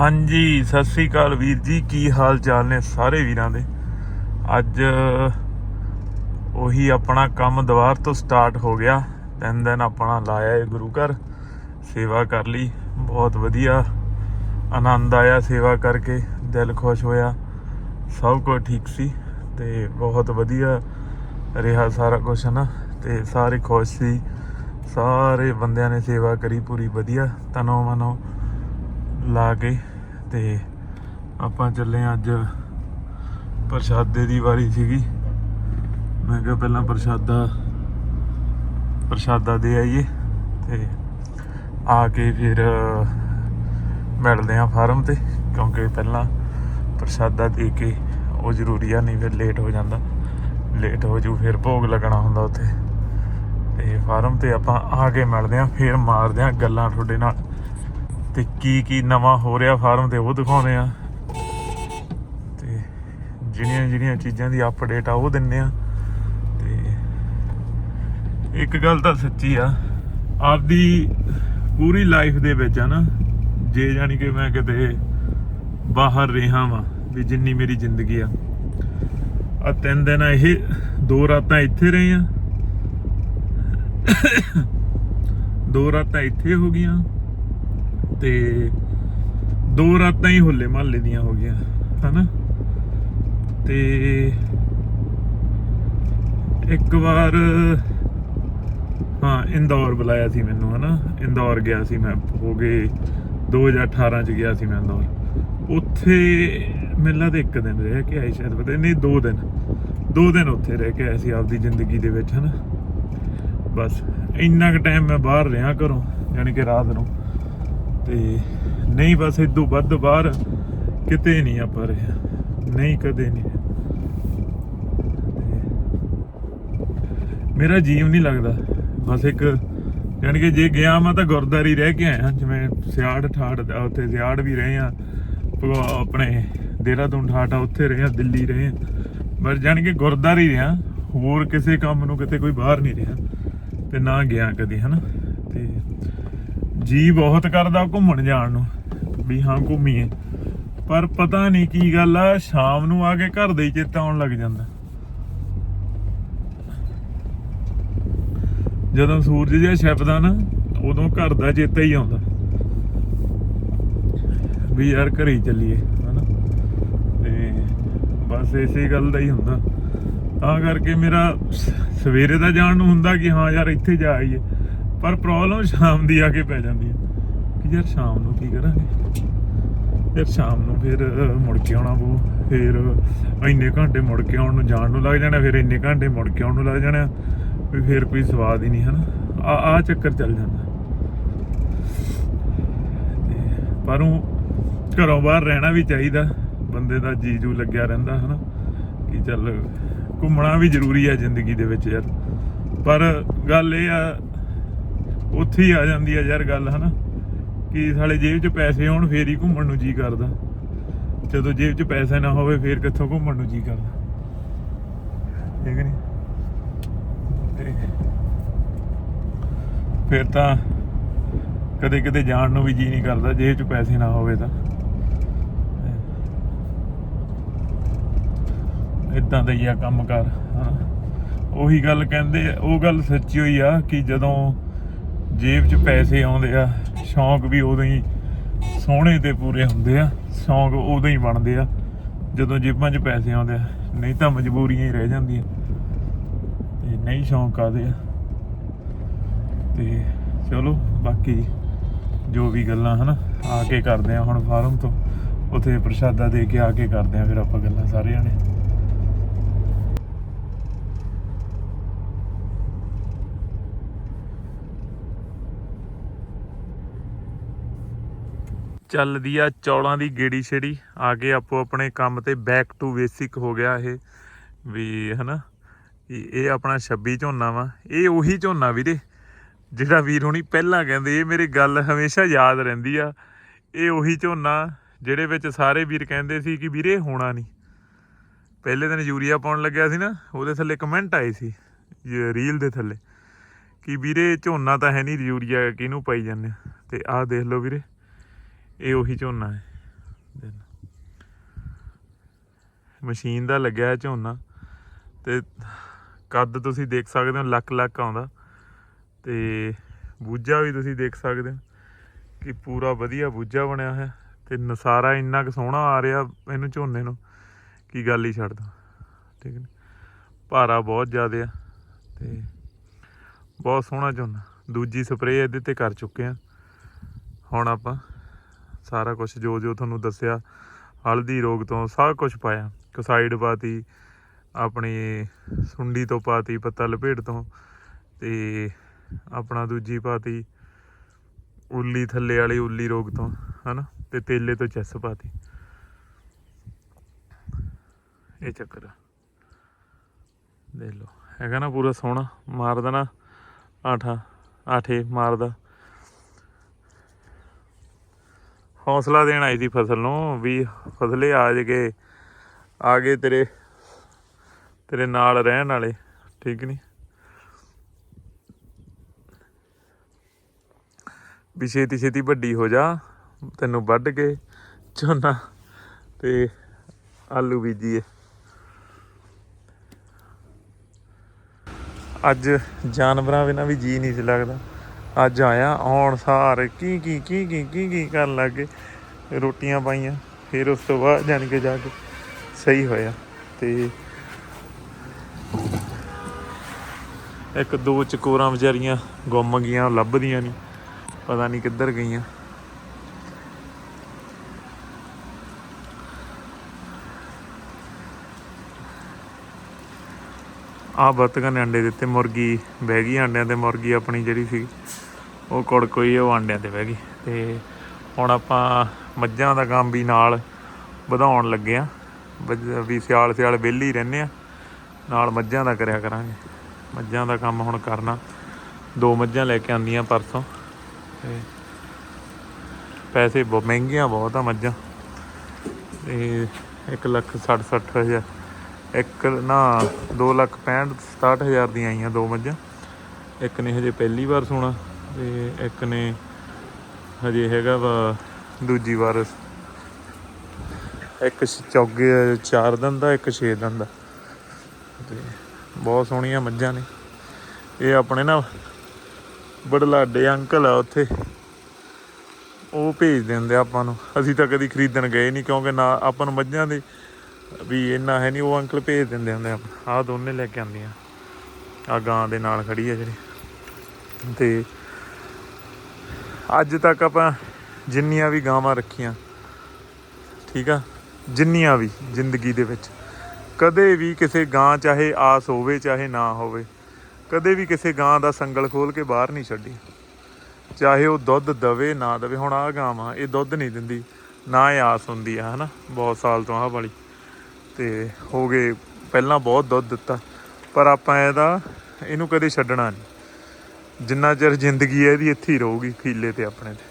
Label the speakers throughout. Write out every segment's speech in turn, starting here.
Speaker 1: ਹਾਂਜੀ, ਸਤਿ ਸ੍ਰੀ ਅਕਾਲ ਵੀਰ ਜੀ। ਕੀ ਹਾਲ ਚਾਲ ਨੇ ਸਾਰੇ ਵੀਰਾਂ ਦੇ? ਅੱਜ ਉਹੀ ਆਪਣਾ ਕੰਮ ਦੁਬਾਰ ਤੋਂ ਸਟਾਰਟ ਹੋ ਗਿਆ। ਤਿੰਨ ਦਿਨ ਆਪਣਾ ਲਾਇਆ ਏ ਗੁਰੂ ਘਰ, ਸੇਵਾ ਕਰ ਲਈ। ਬਹੁਤ ਵਧੀਆ ਆਨੰਦ ਆਇਆ ਸੇਵਾ ਕਰਕੇ, ਦਿਲ ਖੁਸ਼ ਹੋਇਆ। ਸਭ ਕੁਝ ਠੀਕ ਸੀ ਤੇ ਬਹੁਤ ਵਧੀਆ ਰਿਹਾ ਸਾਰਾ ਕੁਝ ਨਾ ਤੇ ਸਾਰੇ ਖੁਸ਼ ਸੀ। ਸਾਰੇ ਬੰਦਿਆਂ ਨੇ ਸੇਵਾ ਕਰੀ ਪੂਰੀ ਵਧੀਆ, ਤਨੋ ਮਨੋ ਲਾ ਕੇ। ਤੇ ਆਪਾਂ ਚੱਲੇ ਹਾਂ ਅੱਜ ਪ੍ਰਸ਼ਾਦੇ ਦੀ ਵਾਰੀ ਸੀਗੀ। ਮੈਂ ਕਿਹਾ ਪਹਿਲਾਂ ਪ੍ਰਸ਼ਾਦਾ ਪ੍ਰਸ਼ਾਦਾ ਦੇ ਆਈਏ ਤੇ ਆ ਕੇ ਫਿਰ ਮਿਲਦੇ ਆ ਫਾਰਮ ਤੇ, ਕਿਉਂਕਿ ਪਹਿਲਾਂ ਪ੍ਰਸ਼ਾਦਾ ਦੇ ਕੇ ਉਹ ਜ਼ਰੂਰੀ ਆ, ਨਹੀਂ ਫਿਰ ਲੇਟ ਹੋ ਜਾਂਦਾ। ਲੇਟ ਹੋ ਜੂ, ਫਿਰ ਭੋਗ ਲੱਗਣਾ ਹੁੰਦਾ ਉੱਥੇ। ਤੇ ਫਾਰਮ ਤੇ ਆਪਾਂ ਆ ਕੇ ਮਿਲਦੇ ਆ ਫਿਰ ਮਾਰਦੇ ਆ ਗੱਲਾਂ ਤੁਹਾਡੇ ਨਾਲ। ਤੇ ਕੀ ਕੀ ਨਵਾਂ ਹੋ ਰਿਹਾ ਫਾਰਮ ਤੇ ਉਹ ਦਿਖਾਉਣੇ ਆ। ਤੇ ਜਿਹੜੀਆਂ ਜਿਹੜੀਆਂ ਚੀਜ਼ਾਂ ਦੀ ਅਪਡੇਟ ਆ ਉਹ ਦਿੰਨੇ ਆ। ਤੇ ਇੱਕ ਗੱਲ ਤਾਂ ਸੱਚੀ ਆ, ਆਪਦੀ ਪੂਰੀ ਲਾਈਫ ਦੇ ਵਿੱਚ ਆ ਨਾ, ਜੇ ਜਾਣੀ ਕਿ ਮੈਂ ਕਿਤੇ ਬਾਹਰ ਰਿਹਾ ਵਾਂ, ਵੀ ਜਿੰਨੀ ਮੇਰੀ ਜ਼ਿੰਦਗੀ ਆ। ਆ ਤਿੰਨ ਦਿਨ ਇਹ, ਦੋ ਰਾਤਾਂ ਇੱਥੇ ਰਹੇ ਆ ਦੋ ਰਾਤਾਂ ਇੱਥੇ ਹੋ ਗਈਆਂ। ਤੇ ਦੋ ਰਾਤਾਂ ਹੀ ਹੋਲੇ ਮਹੱਲੇ ਦੀਆਂ ਹੋ ਗਈਆਂ, ਹਨਾ? ਤੇ ਇੱਕ ਵਾਰ, ਹਾਂ, ਇੰਦੌਰ ਬੁਲਾਇਆ ਸੀ ਮੈਨੂੰ, ਹਨਾ? ਇੰਦੌਰ ਗਿਆ ਸੀ ਮੈਂ, ਹੋ ਗਏ 2018 ਚ ਗਿਆ ਸੀ ਮੈਂ ਇੰਦੌਰ। ਉੱਥੇ ਮੇਲਾ ਦੇ ਇੱਕ ਦਿਨ ਰਹਿ ਕੇ ਆਈ ਸ਼ਾਇਦ ਪਤਾ, ਨਹੀਂ, ਦੋ ਦਿਨ। ਦੋ ਦਿਨ ਉੱਥੇ ਰਹਿ ਕੇ ਆਇਆ ਸੀ ਆਪਦੀ ਜ਼ਿੰਦਗੀ ਦੇ ਵਿੱਚ, ਹਨਾ? ਬਸ, ਇੰਨਾ ਕੁ ਟਾਈਮ ਮੈਂ ਬਾਹਰ ਰਿਹਾ ਘਰੋਂ, ਯਾਨੀ ਕਿ ਰਾਤ ਨੂੰ। ਤੇ ਨਹੀਂ ਬਸ ਇਦੋਂ ਵੱਧ ਬਾਹਰ ਕਿਤੇ ਨਹੀਂ ਆਪਾਂ ਰਿਹਾ। ਨਹੀਂ, ਕਦੇ ਨਹੀਂ ਮੇਰਾ ਜੀਵ ਨਹੀਂ ਲੱਗਦਾ। ਬਸ ਇੱਕ ਯਾਨੀ ਕਿ ਜੇ ਗਿਆ ਮੈਂ ਤਾਂ ਗੁਰਦਾਰੀ ਰਹਿ ਕੇ ਆਇਆ। ਜਿਵੇਂ ਸਿਆੜ ਠਾੜ ਉੱਥੇ ਸਿਆੜ ਵੀ ਰਹੇ ਆ। ਆਪਣੇ ਦੇਹਰਾਦੂਨ, ਠਾਠਾ ਉੱਥੇ ਰਹੇ ਆ, ਦਿੱਲੀ ਰਹੇ ਆ। ਪਰ ਜਾਣੀ ਕਿ ਗੁਰਦਾਰੀ ਰਿਹਾ। ਹੋਰ ਕਿਸੇ ਕੰਮ ਨੂੰ ਕਿਤੇ ਕੋਈ ਬਾਹਰ ਨਹੀਂ ਰਿਹਾ। ਤੇ ਨਾ ਗਿਆ ਕਦੇ, ਹਨਾ? ਤੇ ਜੀ ਬਹੁਤ ਕਰਦਾ ਘੁੰਮਣ ਜਾਣ ਨੂੰ, ਵੀ ਹਾਂ ਘੁੰਮੀਏ। ਪਰ ਪਤਾ ਨਹੀਂ ਕੀ ਗੱਲ ਆ, ਸ਼ਾਮ ਨੂੰ ਆ ਕੇ ਘਰ ਦੇ ਚੇਤਾ ਆਉਣ ਲੱਗ ਜਾਂਦਾ। ਜਦੋਂ ਸੂਰਜ ਜਿਹਾ ਛਿਪਦਾ ਨਾ, ਉਦੋਂ ਘਰ ਦਾ ਚੇਤਾ ਹੀ ਆਉਂਦਾ। ਵੀ ਯਾਰ ਘਰੇ ਚੱਲੀਏ, ਹਨਾ? ਤੇ ਬਸ ਇਸੇ ਗੱਲ ਦਾ ਹੀ ਹੁੰਦਾ। ਤਾਂ ਕਰਕੇ ਮੇਰਾ ਸਵੇਰੇ ਦਾ ਜਾਣ ਨੂੰ ਹੁੰਦਾ ਕਿ ਹਾਂ ਯਾਰ ਇੱਥੇ ਜਾ ਆਈਏ। ਪਰ ਪ੍ਰੋਬਲਮ ਸ਼ਾਮ ਦੀ ਆ ਕੇ ਪੈ ਜਾਂਦੀ ਹੈ ਕਿ ਯਾਰ ਸ਼ਾਮ ਨੂੰ ਕੀ ਕਰਾਂਗੇ? ਫਿਰ ਸ਼ਾਮ ਨੂੰ ਫਿਰ ਮੁੜ ਕੇ ਆਉਣਾ ਪਊ, ਫਿਰ ਇੰਨੇ ਘੰਟੇ ਮੁੜ ਕੇ ਆਉਣ ਨੂੰ ਜਾਣ ਨੂੰ ਲੱਗ ਜਾਣਾ, ਫਿਰ ਇੰਨੇ ਘੰਟੇ ਮੁੜ ਕੇ ਆਉਣ ਨੂੰ ਲੱਗ ਜਾਣਾ, ਵੀ ਫਿਰ ਕੋਈ ਸਵਾਦ ਹੀ ਨਹੀਂ, ਹਨਾ? ਆ ਆ ਚੱਕਰ ਚੱਲ ਜਾਂਦਾ। ਪਰ ਉਹ ਘਰੋਂ ਬਾਹਰ ਰਹਿਣਾ ਵੀ ਚਾਹੀਦਾ, ਬੰਦੇ ਦਾ ਜੀ ਜੂ ਲੱਗਿਆ ਰਹਿੰਦਾ, ਹਨਾ? ਕਿ ਚੱਲ ਘੁੰਮਣਾ ਵੀ ਜ਼ਰੂਰੀ ਹੈ ਜ਼ਿੰਦਗੀ ਦੇ ਵਿੱਚ ਯਾਰ। ਪਰ ਗੱਲ ਇਹ ਆ ਉੱਥੇ ਹੀ ਆ ਜਾਂਦੀ ਆ ਯਾਰ ਗੱਲ, ਹਨਾ? ਕਿ ਸਾਲੇ ਜੇਬ 'ਚ ਪੈਸੇ ਹੋਣ, ਫੇਰ ਹੀ ਘੁੰਮਣ ਨੂੰ ਜੀ ਕਰਦਾ। ਜਦੋਂ ਜੇਬ 'ਚ ਪੈਸਾ ਨਾ ਹੋਵੇ, ਫੇਰ ਕਿੱਥੋਂ ਘੁੰਮਣ ਨੂੰ ਜੀ ਕਰਦਾ? ਠੀਕ ਨਹੀਂ ਤੇ ਫਿਰ ਤਾਂ ਕਦੇ ਕਦੇ ਜਾਣ ਨੂੰ ਵੀ ਜੀ ਨਹੀਂ ਕਰਦਾ, ਜੇਬ 'ਚ ਪੈਸੇ ਨਾ ਹੋਵੇ ਤਾਂ। ਇਦਾਂ ਦਾ ਹੀ ਆ ਕੰਮ ਕਰ ਹਾਂ ਉਹੀ ਗੱਲ ਕਹਿੰਦੇ, ਉਹ ਗੱਲ ਸੱਚੀ ਹੋਈ ਆ ਕਿ ਜਦੋਂ ਜੇਬ 'ਚ ਪੈਸੇ ਆਉਂਦੇ ਆ, ਸ਼ੌਂਕ ਵੀ ਉਦੋਂ ਹੀ ਸੋਹਣੇ ਤੇ ਪੂਰੇ ਹੁੰਦੇ ਆ, ਸ਼ੌਂਕ ਉਦੋਂ ਹੀ ਬਣਦੇ ਆ, ਜਦੋਂ ਜੇਬਾਂ 'ਚ ਪੈਸੇ ਆਉਂਦੇ ਆ, ਨਹੀਂ ਤਾਂ ਮਜਬੂਰੀਆਂ ਹੀ ਰਹਿ ਜਾਂਦੀਆਂ। ਤੇ ਨਹੀਂ ਸ਼ੌਂਕ ਆਦੇ ਆ। ਤੇ ਚਲੋ, ਬਾਕੀ ਜੋ ਵੀ ਗੱਲਾਂ ਹਨਾ, ਆ ਕੇ ਕਰਦੇ ਆ ਹੁਣ ਫਾਰਮ ਤੋਂ, ਉਥੇ ਪ੍ਰਸ਼ਾਦਾ ਦੇ ਕੇ ਆ ਕੇ ਕਰਦੇ ਆ ਫਿਰ ਆਪਾਂ ਗੱਲਾਂ ਸਾਰੇ ਜਾਣੇ। ਚੱਲਦੀ ਆ ਚੌਲਾਂ ਦੀ ਗੇੜੀ ਛੇੜੀ। ਆ ਕੇ ਆਪੋ ਆਪਣੇ ਕੰਮ ਤੇ ਬੈਕ ਟੂ ਬੇਸਿਕ ਹੋ ਗਿਆ ਇਹ। ਵੀ ਹਨਾ ਇਹ ਇਹ ਆਪਣਾ 26 ਝੋਨਾ ਵਾ। ਇਹ ਉਹੀ ਝੋਨਾ ਵੀਰੇ, ਜਿਹੜਾ ਵੀਰ ਹੁਣੀ ਪਹਿਲਾਂ ਕਹਿੰਦੇ, ਇਹ ਮੇਰੀ ਗੱਲ ਹਮੇਸ਼ਾ ਯਾਦ ਰਹਿੰਦੀ ਆ। ਇਹ ਉਹੀ ਝੋਨਾ ਜਿਹੜੇ ਵਿੱਚ ਸਾਰੇ ਵੀਰ ਕਹਿੰਦੇ ਸੀ ਕਿ ਵੀਰੇ ਹੋਣਾ ਨਹੀਂ। ਪਹਿਲੇ ਦਿਨ ਯੂਰੀਆ ਪਾਉਣ ਲੱਗਿਆ ਸੀ ਨਾ, ਉਹਦੇ ਥੱਲੇ ਕਮੈਂਟ ਆਏ ਸੀ ਰੀਲ ਦੇ ਥੱਲੇ। ਕਿ ਵੀਰੇ ਝੋਨਾ ਤਾਂ ਹੈ ਨਹੀਂ, ਯੂਰੀਆ ਕਿਹਨੂੰ ਪਾਈ ਜਾਂਦੇ ਆ? ਤੇ ਆਹ ਦੇਖ ਲਓ ਵੀਰੇ ਇਹ ਉਹੀ ਝੋਨਾ ਹੈ। ਮਸ਼ੀਨ ਦਾ ਲੱਗਿਆ ਝੋਨਾ ਤੇ ਕੱਦ ਤੁਸੀਂ ਦੇਖ ਸਕਦੇ ਹੋ, ਲੱਕ ਲੱਕ ਆਉਂਦਾ। ਤੇ ਬੂਝਾ ਵੀ ਤੁਸੀਂ ਦੇਖ ਸਕਦੇ ਹੋ ਕਿ ਪੂਰਾ ਵਧੀਆ ਬੂਝਾ ਬਣਿਆ ਹੋਇਆ। ਤੇ ਨਸਾਰਾ ਇੰਨਾ ਕੁ ਸੋਹਣਾ ਆ ਰਿਹਾ ਇਹਨੂੰ ਝੋਨੇ ਨੂੰ, ਕੀ ਗੱਲ ਹੀ ਛੱਡ ਦੋ। ਠੀਕ ਹੈ ਭਾਰਾ ਬਹੁਤ ਜ਼ਿਆਦਾ ਆ ਤੇ ਬਹੁਤ ਸੋਹਣਾ ਝੋਨਾ। ਦੂਜੀ ਸਪਰੇਅ ਇਹਦੇ ਤੇ ਕਰ ਚੁੱਕੇ ਆ। ਹੁਣ ਆਪਾਂ ਸਾਰਾ ਕੁਝ ਜੋ ਜੋ ਤੁਹਾਨੂੰ ਦੱਸਿਆ, ਹਲਦੀ ਰੋਗ ਤੋਂ ਸਭ ਕੁਝ ਪਾਇਆ। ਕਸਾਈਡ ਪਾਤੀ, ਆਪਣੀ ਸੁੰਡੀ ਤੋਂ ਪਾਤੀ, ਪੱਤਾ ਲਪੇਟ ਤੋਂ, ਤੇ ਆਪਣਾ ਦੂਜੀ ਪਾਤੀ, ਉੱਲੀ ਥੱਲੇ ਵਾਲੀ ਉੱਲੀ ਰੋਗ ਤੋਂ, ਹਨਾ? ਤੇ ਤੇਲੇ ਤੋਂ ਚੈਸ ਪਾਤੀ। ਇਹ ਚੱਕਰ। ਆ। ਦੇਖ ਲਓ। ਹੈਗਾ ਨਾ ਪੂਰਾ ਸੋਹਣਾ, ਮਾਰ ਦੇਣਾ, ਆਠਾ, ਆਠੇ ਮਾਰਦਾ। ਹੌਸਲਾ ਦੇਣ ਆਈ ਦੀ ਫਸਲ ਨੂੰ ਵੀ ਫਸਲੇ ਆ ਜਗੇ, ਆ ਗਏ ਤੇਰੇ ਤੇਰੇ ਨਾਲ ਰਹਿਣ ਵਾਲੇ, ਠੀਕ ਨਹੀਂ ਵੀ ਛੇਤੀ ਛੇਤੀ ਵੱਡੀ ਹੋ ਜਾ, ਤੈਨੂੰ ਵੱਢ ਕੇ ਝੋਨਾ ਤੇ ਆਲੂ ਬੀਜੀਏ। ਅੱਜ ਜਾਨਵਰਾਂ ਬਿਨਾਂ ਵੀ ਜੀ ਨਹੀਂ ਸੀ ਲੱਗਦਾ। ਅੱਜ ਆਇਆ, ਆਉਣ ਸਾਰ ਕੀ ਕੀ ਕੀ ਕੀ ਕੀ ਕੀ ਕਰਨ ਲੱਗੇ? ਰੋਟੀਆਂ ਪਾਈਆਂ, ਫਿਰ ਉਸ ਤੋਂ ਬਾਅਦ ਜਾਣ ਕੇ ਜਾ ਕੇ ਸਹੀ ਹੋਇਆ ਤੇ ਇੱਕ ਦੋ ਚਕੋਰਾਂ ਵਿਚਾਰੀਆਂ ਗੁੰਮ ਗਈਆਂ, ਲੱਭਦੀਆਂ ਨਹੀਂ, ਪਤਾ ਨਹੀਂ ਕਿੱਧਰ ਗਈਆਂ। ਆ ਬੱਤਕਾਂ ਨੇ ਅੰਡੇ ਦਿੱਤੇ, ਮੁਰਗੀ ਬਹਿ ਗਈ ਅੰਡਿਆਂ ਤੇ, ਮੁਰਗੀ ਆਪਣੀ ਜਿਹੜੀ ਸੀ, ਉਹ ਕੁੜ ਕੋਈ ਉਹ ਅੰਡਿਆਂ ਤੇ ਬਹਿ ਗਈ। ਤੇ ਹੁਣ ਆਪਾਂ ਮੱਝਾਂ ਦਾ ਕੰਮ ਵੀ ਨਾਲ ਵਧਾਉਣ ਲੱਗੇ ਆ। ਵੀ ਸਿਆਲ ਸਿਆਲ ਵਿਹਲੇ ਹੀ ਰਹਿੰਦੇ ਆ। ਨਾਲ ਮੱਝਾਂ ਦਾ ਕਰਿਆ ਕਰਾਂਗੇ। ਮੱਝਾਂ ਦਾ ਕੰਮ ਹੁਣ ਕਰਨਾ। ਦੋ ਮੱਝਾਂ ਲੈ ਕੇ ਆਂਦੀਆਂ ਪਰਸੋਂ। ਤੇ ਪੈਸੇ ਬਹੁਤ ਮਹਿੰਗੀਆਂ ਬਹੁਤ ਆ ਮੱਝਾਂ। ਤੇ 1 ਲੱਖ 60 60 ਹਜ਼ਾਰ। ਇੱਕ ਨਾ 2 ਲੱਖ 65 67 ਹਜ਼ਾਰ ਦੀਆਂ ਆਈਆਂ ਦੋ ਮੱਝਾਂ। ਇੱਕ ਨੇ ਹਜੇ ਪਹਿਲੀ ਵਾਰ ਸੋਣਾ ਤੇ ਇੱਕ ਨੇ ਹਜੇ ਹੈਗਾ ਵਾ ਦੂਜੀ ਵਾਰ। ਇੱਕ ਚੌਗੇ, ਚਾਰ ਦਿਨ ਦਾ, ਇੱਕ 6 ਦਿਨ ਦਾ। ਤੇ ਬਹੁਤ ਸੋਹਣੀਆਂ ਮੱਝਾਂ ਨੇ। ਇਹ ਆਪਣੇ ਨਾ ਬੜਲਾਡੇ ਅੰਕਲ ਆ ਉੱਥੇ। ਉਹ ਭੇਜ ਦਿੰਦੇ ਆਪਾਂ ਨੂੰ। ਅਸੀਂ ਤਾਂ ਕਦੀ ਖਰੀਦਣ ਗਏ ਨਹੀਂ ਕਿਉਂਕਿ ਨਾ ਆਪਾਂ ਨੂੰ ਮੱਝਾਂ ਦੇ ਵੀ ਇੰਨਾ ਹੈ ਨਹੀਂ, ਉਹ ਅੰਕਲ ਭੇਜ ਦਿੰਦੇ ਹੁੰਦੇ ਆ ਆਹ ਦੋਨੇ ਲੈ ਕੇ ਆਉਂਦੀਆਂ। ਆ ਗਾਂ ਦੇ ਨਾਲ ਖੜੀ ਆ ਜਿਹੜੀ। ਤੇ ਅੱਜ ਤੱਕ ਆਪਾਂ ਜਿੰਨੀਆਂ ਵੀ ਗਾਵਾਂ ਰੱਖੀਆਂ, ਠੀਕ ਆ? ਜਿੰਨੀਆਂ ਵੀ ਜ਼ਿੰਦਗੀ ਦੇ ਵਿੱਚ। ਕਦੇ ਵੀ ਕਿਸੇ ਗਾਂ ਚਾਹੇ ਆਸ ਹੋਵੇ, ਚਾਹੇ ਨਾ ਹੋਵੇ, ਕਦੇ ਵੀ ਕਿਸੇ ਗਾਂ ਦਾ ਸੰਗਲ ਖੋਲ ਕੇ ਬਾਹਰ ਨਹੀਂ ਛੱਡੀ। ਚਾਹੇ ਉਹ ਦੁੱਧ ਦਵੇ, ਨਾ ਦਵੇ। ਹੁਣ ਆ ਗਾਂ ਆ ਇਹ ਦੁੱਧ ਨਹੀਂ ਦਿੰਦੀ, ਨਾ ਇਹ ਆਸ ਹੁੰਦੀ ਆ, ਹਨਾ? ਬਹੁਤ ਸਾਲ ਤੋਂ ਆਹ ਵਾਲੀ। ਤੇ ਹੋ ਗਏ ਪਹਿਲਾਂ ਬਹੁਤ ਦੁੱਧ ਦਿੱਤਾ, ਪਰ ਆਪਾਂ ਇਹਦਾ ਇਹਨੂੰ ਕਦੇ ਛੱਡਣਾ ਨਹੀਂ। ਜਿੰਨਾ ਚਿਰ ਜ਼ਿੰਦਗੀ ਹੈ, ਇਹਦੀ ਇੱਥੇ ਹੀ ਰਹੂਗੀ, ਖੀਲੇ ਤੇ ਆਪਣੇ ਤੇ।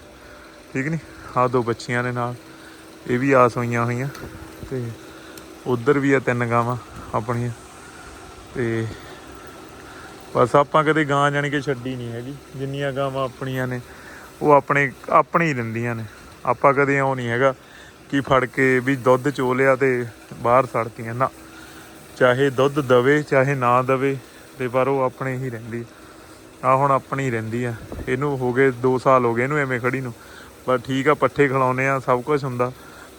Speaker 1: ਠੀਕ ਨਹੀਂ ਆਹ ਦੋ ਬੱਚੀਆਂ ਨੇ ਨਾਲ, ਇਹ ਵੀ ਆਸ ਹੋਈਆਂ ਹੋਈਆਂ, ਤੇ ਉਧਰ ਵੀ ਆ ਤਿੰਨ ਗਾਵਾਂ ਆਪਣੀਆਂ। ਤੇ ਬਸ ਆਪਾਂ ਕਦੇ ਗਾਂ ਜਾਣੀ ਕਿ ਛੱਡੀ ਨਹੀਂ ਹੈਗੀ। ਜਿੰਨੀਆਂ ਗਾਵਾਂ ਆਪਣੀਆਂ ਨੇ, ਉਹ ਆਪਣੇ ਆਪਣੇ ਹੀ ਰਹਿੰਦੀਆਂ ਨੇ। ਆਪਾਂ ਕਦੇ ਉਹ ਨਹੀਂ ਹੈਗਾ। ਕਿ ਫੜ ਕੇ ਵੀ ਦੁੱਧ ਚੋ ਲਿਆ ਤੇ ਬਾਹਰ ਸੜਤੀਆਂ। ਨਾ, ਚਾਹੇ ਦੁੱਧ ਦਵੇ, ਚਾਹੇ ਨਾ ਦਵੇ, ਤੇ ਪਰ ਉਹ ਆਪਣੇ ਹੀ ਰਹਿੰਦੀ। ਆ ਹੁਣ ਆਪਣੀ ਹੀ ਰਹਿੰਦੀ ਆ। ਇਹਨੂੰ ਹੋ ਗਏ 2 ਸਾਲ ਹੋ ਗਏ ਇਹਨੂੰ ਐਵੇਂ ਖੜੀ ਨੂੰ। ਪਰ ਠੀਕ ਆ, ਪੱਠੇ ਖਿਲਾਉਨੇ ਆ, ਸਭ ਕੁਝ ਹੁੰਦਾ।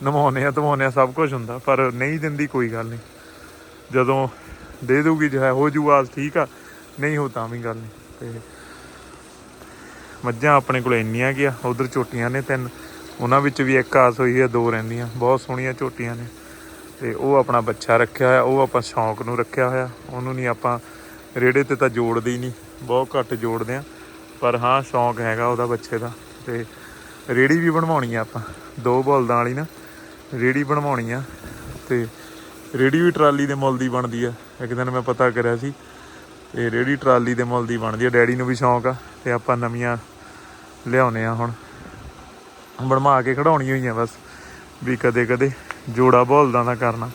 Speaker 1: ਨਵਾਉਨੇ ਆ ਧਵਾਉਨੇ ਆ, ਸਭ ਕੁਝ ਹੁੰਦਾ। ਪਰ ਨਹੀਂ ਦਿੰਦੀ ਕੋਈ ਗੱਲ ਨਹੀਂ। ਜਦੋਂ ਦੇ ਦੂਗੀ ਜੋ ਹੋ ਜੂ ਆਸ ਠੀਕ ਆ, ਨਹੀਂ ਹੋ ਤਾਂ ਵੀ ਗੱਲ ਨਹੀਂ। ਤੇ ਮੱਝਾਂ ਆਪਣੇ ਕੋਲ ਇੰਨੀਆਂ ਗਿਆ ਉਧਰ ਝੋਟੀਆਂ ਨੇ ਤਿੰਨ। ਉਹਨਾਂ ਵਿੱਚ ਵੀ ਇੱਕ ਆਸ ਹੋਈ ਹੈ, ਦੋ ਰਹਿੰਦੀਆਂ। ਬਹੁਤ ਸੋਹਣੀਆਂ ਝੋਟੀਆਂ ਨੇ। ਤੇ ਉਹ ਆਪਣਾ ਬੱਚਾ ਰੱਖਿਆ ਹੋਇਆ, ਉਹ ਆਪਾਂ ਸ਼ੌਂਕ ਨੂੰ ਰੱਖਿਆ ਹੋਇਆ। ਉਹਨੂੰ ਨਹੀਂ ਆਪਾਂ ਰੇੜੇ ਤੇ ਤਾਂ ਜੋੜਦੇ ਹੀ ਨਹੀਂ। ਬਹੁਤ ਘੱਟ ਜੋੜਦੇ ਆ ਪਰ ਹਾਂ, ਸ਼ੌਂਕ ਹੈਗਾ ਉਹਦਾ ਬੱਚੇ ਦਾ। ਤੇ ਰੇੜੀ ਵੀ ਬਣਵਾਉਣੀ ਆ ਆਪਾਂ। ਦੋ ਬੋਲਦਾਂ ਵਾਲੀ ਨਾ, ਰੇੜੀ ਬਣਵਾਉਣੀ ਆ। ਤੇ ਰੇੜੀ ਵੀ ਟਰਾਲੀ ਦੇ ਮੁੱਲ ਦੀ ਬਣਦੀ ਆ। ਇੱਕ ਦਿਨ ਮੈਂ ਪਤਾ ਕਰਿਆ ਸੀ, ਇਹ ਰੇੜੀ ਟਰਾਲੀ ਦੇ ਮੁੱਲ ਦੀ ਬਣਦੀ ਆ। ਡੈਡੀ ਨੂੰ ਵੀ ਸ਼ੌਂਕ ਆ। ਤੇ ਆਪਾਂ ਨਵੀਆਂ ਲਿਆਉਨੇ ਆ ਹੁਣ। ਬਣਵਾ ਕੇ ਖੜਾਉਣੀ ਹੋਈਆਂ ਬਸ, ਵੀ ਕਦੇ ਕਦੇ ਜੋੜਾ ਬੋਲਦਾ ਦਾ ਕਰਨਾ।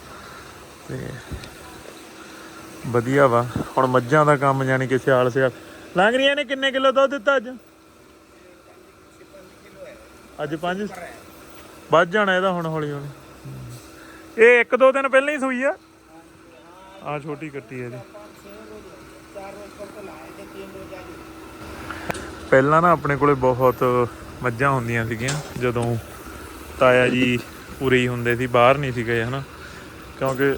Speaker 1: ਤੇ ਵਧੀਆ ਵਾ। ਹੁਣ ਮੱਝਾਂ ਦਾ ਕੰਮ ਜਾਨੀ ਕਿ ਸਿਆਲ ਸਿਆਲ ਲੰਗਰੀਆਂ ਨੇ ਕਿੰਨੇ ਕਿਲੋ ਦੁੱਧ ਦਿੱਤਾ ਅੱਜ? ਅੱਜ 5 ਵੱਧ ਜਾਣਾ ਇਹਦਾ ਹੁਣ ਹੌਲੀ ਹੌਲੀ। ਇਹ ਇੱਕ ਦੋ ਦਿਨ ਪਹਿਲਾਂ ਹੀ ਸੂਈ ਆ। ਆ ਛੋਟੀ ਕੱਟੀ ਹੈ ਇਹਦੀ। ਪਹਿਲਾਂ ਨਾ ਆਪਣੇ ਕੋਲੇ ਬਹੁਤ ਮੱਝਾਂ ਹੁੰਦੀਆਂ ਸੀਗੀਆਂ, ਜਦੋਂ ਤਾਇਆ ਜੀ ਉਰੇ ਹੀ ਹੁੰਦੇ ਸੀ, ਬਾਹਰ ਨਹੀਂ ਸੀਗੇ ਗਏ ਹਨਾ। ਕਿਉਂਕਿ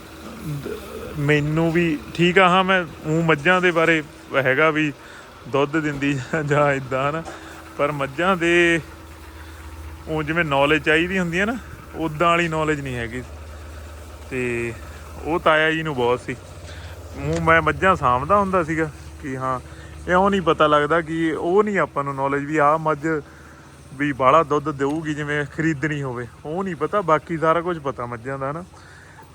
Speaker 1: ਮੈਨੂੰ ਵੀ ਠੀਕ ਆ, ਹਾਂ, ਮੈਂ ਉਹ ਮੱਝਾਂ ਦੇ ਬਾਰੇ ਹੈਗਾ ਵੀ ਦੁੱਧ ਦਿੰਦੀ ਜਾਂ- ਜਾਂ ਇਦਾਂ ਹਨਾ। ਪਰ ਮੱਝਾਂ ਦੇ ਉਹ ਜਿਵੇਂ ਨੌਲੇਜ ਚਾਹੀਦੀ ਹੁੰਦੀ ਹੈ ਨਾ ਉਦਾਂ ਵਾਲੀ ਨੌਲੇਜ ਨਹੀਂ ਹੈਗੀ। ਤੇ ਉਹ ਤਾਇਆ ਜੀ ਨੂੰ ਬਹੁਤ ਸੀ। ਉਹ ਮੈਂ ਮੱਝਾਂ ਸਾਂਭਦਾ ਹੁੰਦਾ ਸੀਗਾ ਕਿ ਹਾਂ, ਇਉਂ ਨਹੀਂ ਪਤਾ ਲੱਗਦਾ ਕਿ ਉਹ ਨਹੀਂ ਆਪਾਂ ਨੂੰ ਨੌਲੇਜ ਵੀ ਆਹ ਮੱਝ ਵੀ ਬਾਹਲਾ ਦੁੱਧ ਦੇਊਗੀ ਜਿਵੇਂ ਖਰੀਦਣੀ ਹੋਵੇ। ਉਹ ਨਹੀਂ ਪਤਾ, ਬਾਕੀ ਸਾਰਾ ਕੁਝ ਪਤਾ ਮੱਝਾਂ ਦਾ ਨਾ।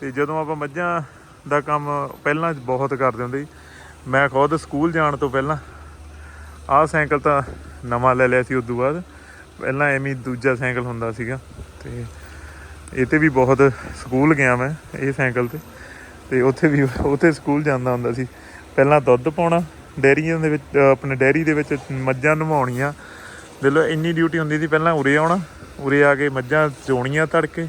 Speaker 1: ਤੇ ਜਦੋਂ ਆਪਾਂ ਮੱਝਾਂ ਦਾ ਕੰਮ ਪਹਿਲਾਂ ਬਹੁਤ ਕਰਦੇ ਹੁੰਦੇ ਸੀ, ਮੈਂ ਖੁਦ ਸਕੂਲ ਜਾਣ ਤੋਂ ਪਹਿਲਾਂ ਆਹ ਸਾਈਕਲ ਤਾਂ ਨਵਾਂ ਲੈ ਲਿਆ ਸੀ ਉਸ ਤੋਂ ਬਾਅਦ। ਪਹਿਲਾਂ ਐਵੇਂ ਦੂਜਾ ਸਾਈਕਲ ਹੁੰਦਾ ਸੀਗਾ। ਤੇ ਇਹ ਤੇ ਵੀ ਬਹੁਤ ਸਕੂਲ ਗਿਆ ਮੈਂ, ਇਹ ਸਾਈਕਲ ਤੇ। ਤੇ ਉੱਥੇ ਵੀ, ਉੱਥੇ ਸਕੂਲ ਜਾਂਦਾ ਹੁੰਦਾ ਸੀ। ਪਹਿਲਾਂ ਦੁੱਧ ਪਾਉਣਾ ਡੈਰੀਆਂ ਦੇ ਵਿੱਚ ਆਪਣੇ ਡੈਰੀ ਦੇ ਵਿੱਚ ਮੱਝਾਂ ਨਵਾਉਣੀਆਂ। ਦੇਖੋ ਇੰਨੀ ਡਿਊਟੀ ਹੁੰਦੀ ਸੀ, ਪਹਿਲਾਂ ਉਰੇ ਆਉਣਾ, ਉਰੇ ਆ ਕੇ ਮੱਝਾਂ ਚੋਣੀਆਂ ਤੜਕੇ,